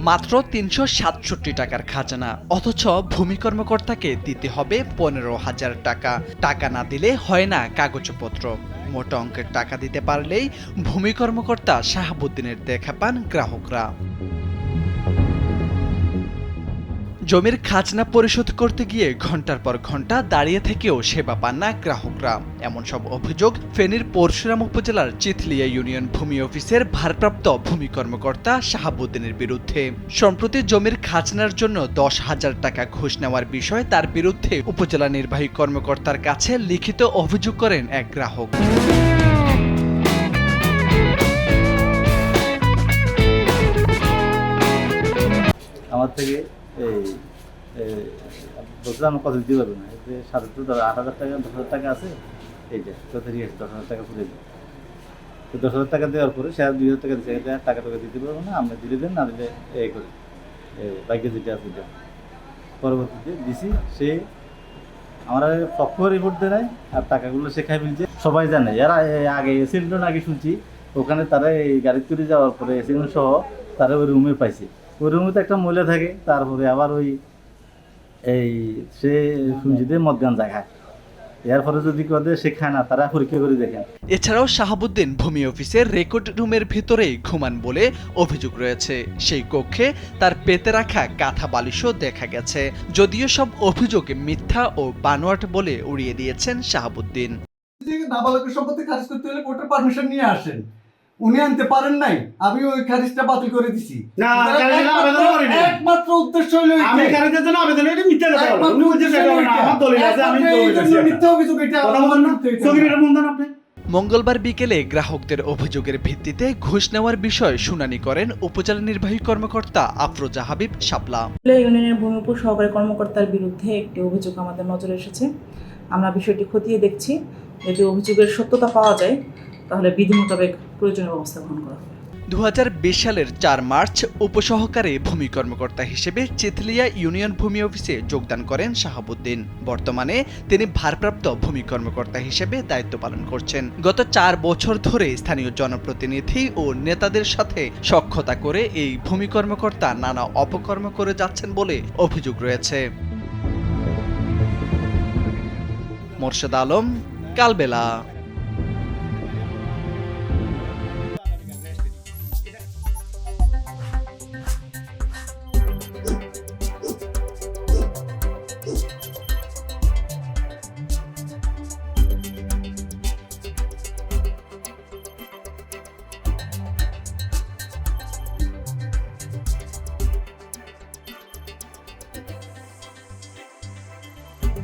মাত্র তিনশো সাতষট্টি টাকার খাজানা। অথচ ভূমি কর্মকর্তাকে দিতে হবে পনেরো হাজার টাকা। টাকা না দিলে হয় না কাগজপত্র। মোটা অঙ্কের টাকা দিতে পারলেই ভূমি কর্মকর্তা শাহাবুদ্দিনের দেখা পান গ্রাহকরা। জমির খাজনা পরিশোধ করতে গিয়ে ঘণ্টার পর ঘণ্টা দাঁড়িয়ে থেকেও সেবা পান না গ্রাহকরা। এমন সব অভিযোগ ফেনীর পরশুরাম উপজেলার চিথলিয়া ইউনিয়ন ভূমি অফিসের ভারপ্রাপ্ত ভূমি কর্মকর্তা শাহাবুদ্দিনের বিরুদ্ধে। সম্প্রতি জমির খাজনার জন্য দশ হাজার টাকা ঘুষ নেওয়ার বিষয়ে তার বিরুদ্ধে উপজেলা নির্বাহী কর্মকর্তার কাছে লিখিত অভিযোগ করেন এক গ্রাহক। আমার থেকে এই এই, বলছিল আমার কত দিতে পারবে না। সাড়ে তো আট হাজার টাকা দশ হাজার টাকা আছে। এইটা কত ঠিক আছে দশ হাজার টাকা পুরে দিই তো দশ হাজার টাকা দেওয়ার পরে সে আর দুই হাজার টাকা দিচ্ছে টাকা টাকা দিতে পারব না আপনি দিলে দেন না দিলে এই করে বাইকে যেটা আছে এটা পরবর্তীতে দিছি সে আমার পক্ষ রিপোর্ট দেয় আর টাকাগুলো সে খাই ফেলছে। সবাই জানে এরা আগে এসিডেন্ট আগে শুনছি ওখানে তারা এই গাড়ি করে যাওয়ার পরে এসিডেন্ট সহ তারা ওই রুমে পাইছে। ওই রুমে তো একটা মহিলা থাকে তারপরে আবার ওই এই সে শুনছি যে মদ গান যায় এরপরে যদি কেউ দেয় সে খায় না তারা পরীক্ষা করে দেখেন। এছাড়াও শাহাবুদ্দিন ভূমি অফিসের রেকর্ড রুমের ভিতরেই ঘুমান বলে অভিযোগ রয়েছে। সেই কক্ষে তার পেতে রাখা কাঁথা বালিশও দেখা গেছে। যদিও সব অভিযোগ মিথ্যা ও বানোয়াট বলে উড়িয়ে দিয়েছেন শাহাবুদ্দিন। নাবালকের সম্পত্তি খারিজ করতে হলে কোর্টের পারমিশন নিয়ে আসেন। উনি আনতে পারেন নাই আমি ওই খারিজটা বাতিল করে দিছি। না, খারিজের আবেদন করি নাই। একমাত্র উদ্দেশ্য হলো আমি এইটাই। জন্য আবেদন এটা মিথ্যা কথা বলো। একমাত্র তুমি বলছো উদ্দেশ্য না আমার দলিল আছে আমি একমাত্র এই দলিল জন্য আছে। মিথ্যা অভিযোগ এটা কথা বলেন না। বিরুদ্ধে এটা। সগির এটা দেন আপনি। মঙ্গলবার বিকেলে গ্রাহকদের অভিযোগের ভিত্তিতে ঘুষ নেওয়ার বিষয়ে শুনানি করেন উপজেলা নির্বাহী কর্মকর্তা আফরোজা হাবিব শাপলা। জেলা ইউনিয়নের ভূমিপুর সহকারী কর্মকর্তার বিরুদ্ধে একটি অভিযোগ আমাদের নজরে এসেছে। আমরা বিষয়টি খতিয়ে দেখছি। যদি অভিযোগের সত্যতা পাওয়া যায় তাহলে বিধি মোতাবেক প্রয়োজনীয় ব্যবস্থা গ্রহণ করা হবে। দু সালের চার মার্চ উপসহকারী ভূমি কর্মকর্তা হিসেবে চিথলিয়া ইউনিয়ন ভূমি অফিসে যোগদান করেন শাহাবুদ্দিন। বর্তমানে তিনি ভারপ্রাপ্ত ভূমি কর্মকর্তা হিসেবে দায়িত্ব পালন করছেন। গত চার বছর ধরে স্থানীয় জনপ্রতিনিধি ও নেতাদের সাথে সক্ষতা করে এই ভূমি কর্মকর্তা নানা অপকর্ম করে যাচ্ছেন বলে অভিযোগ রয়েছে। মোর্শেদ আলম, কালবেলা।